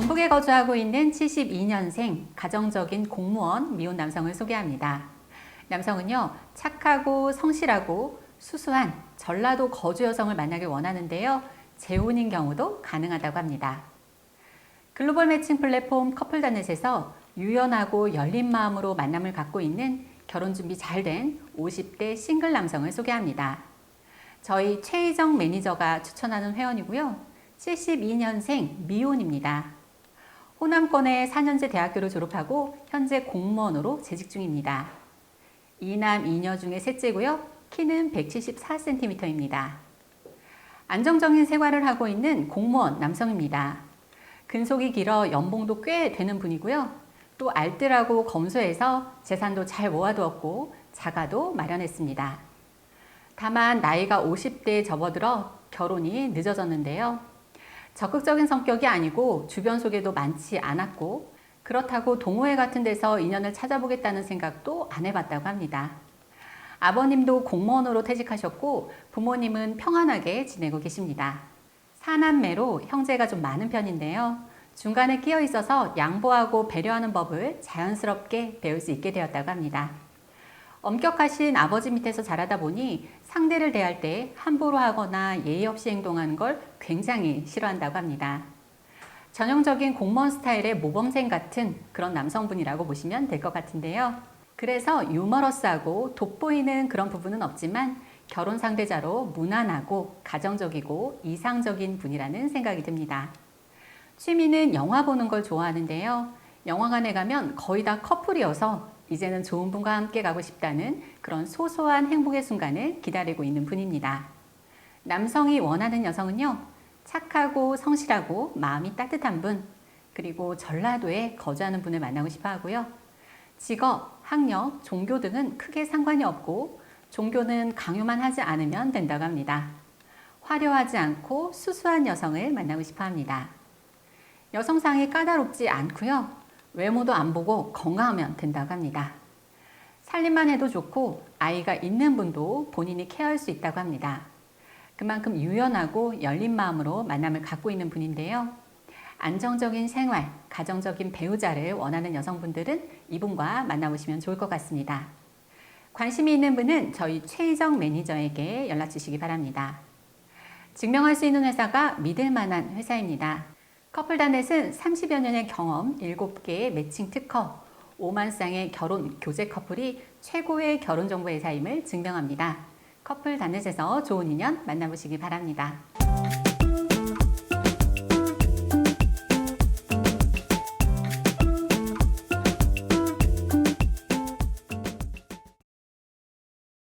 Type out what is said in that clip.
전북에 거주하고 있는 72년생 가정적인 공무원 미혼 남성을 소개합니다. 남성은요, 착하고 성실하고 수수한 전라도 거주 여성을 만나길 원하는데요. 재혼인 경우도 가능하다고 합니다. 글로벌 매칭 플랫폼 커플다넷에서 유연하고 열린 마음으로 만남을 갖고 있는 결혼 준비 잘 된 50대 싱글 남성을 소개합니다. 저희 최희정 매니저가 추천하는 회원이고요. 72년생 미혼입니다. 호남권의 4년제 대학교를 졸업하고 현재 공무원으로 재직 중입니다. 이남 이녀 중에 셋째고요. 키는 174cm입니다. 안정적인 생활을 하고 있는 공무원 남성입니다. 근속이 길어 연봉도 꽤 되는 분이고요. 또 알뜰하고 검소해서 재산도 잘 모아두었고 자가도 마련했습니다. 다만 나이가 50대에 접어들어 결혼이 늦어졌는데요. 적극적인 성격이 아니고 주변 소개도 많지 않았고 그렇다고 동호회 같은 데서 인연을 찾아보겠다는 생각도 안 해봤다고 합니다. 아버님도 공무원으로 퇴직하셨고 부모님은 평안하게 지내고 계십니다. 사남매로 형제가 좀 많은 편인데요. 중간에 끼어 있어서 양보하고 배려하는 법을 자연스럽게 배울 수 있게 되었다고 합니다. 엄격하신 아버지 밑에서 자라다 보니 상대를 대할 때 함부로 하거나 예의 없이 행동하는 걸 굉장히 싫어한다고 합니다. 전형적인 공무원 스타일의 모범생 같은 그런 남성분이라고 보시면 될 것 같은데요. 그래서 유머러스하고 돋보이는 그런 부분은 없지만 결혼 상대자로 무난하고 가정적이고 이상적인 분이라는 생각이 듭니다. 취미는 영화 보는 걸 좋아하는데요. 영화관에 가면 거의 다 커플이어서 이제는 좋은 분과 함께 가고 싶다는 그런 소소한 행복의 순간을 기다리고 있는 분입니다. 남성이 원하는 여성은요, 착하고 성실하고 마음이 따뜻한 분, 그리고 전라도에 거주하는 분을 만나고 싶어 하고요. 직업, 학력, 종교 등은 크게 상관이 없고, 종교는 강요만 하지 않으면 된다고 합니다. 화려하지 않고 수수한 여성을 만나고 싶어 합니다. 여성상이 까다롭지 않고요. 외모도 안 보고 건강하면 된다고 합니다. 살림만 해도 좋고 아이가 있는 분도 본인이 케어할 수 있다고 합니다. 그만큼 유연하고 열린 마음으로 만남을 갖고 있는 분인데요. 안정적인 생활, 가정적인 배우자를 원하는 여성분들은 이분과 만나보시면 좋을 것 같습니다. 관심이 있는 분은 저희 최희정 매니저에게 연락 주시기 바랍니다. 증명할 수 있는 회사가 믿을 만한 회사입니다. 커플다넷은 30여 년의 경험, 7개의 매칭 특허, 5만 쌍의 결혼 교제 커플이 최고의 결혼 정보 회사임을 증명합니다. 커플다넷에서 좋은 인연 만나보시기 바랍니다.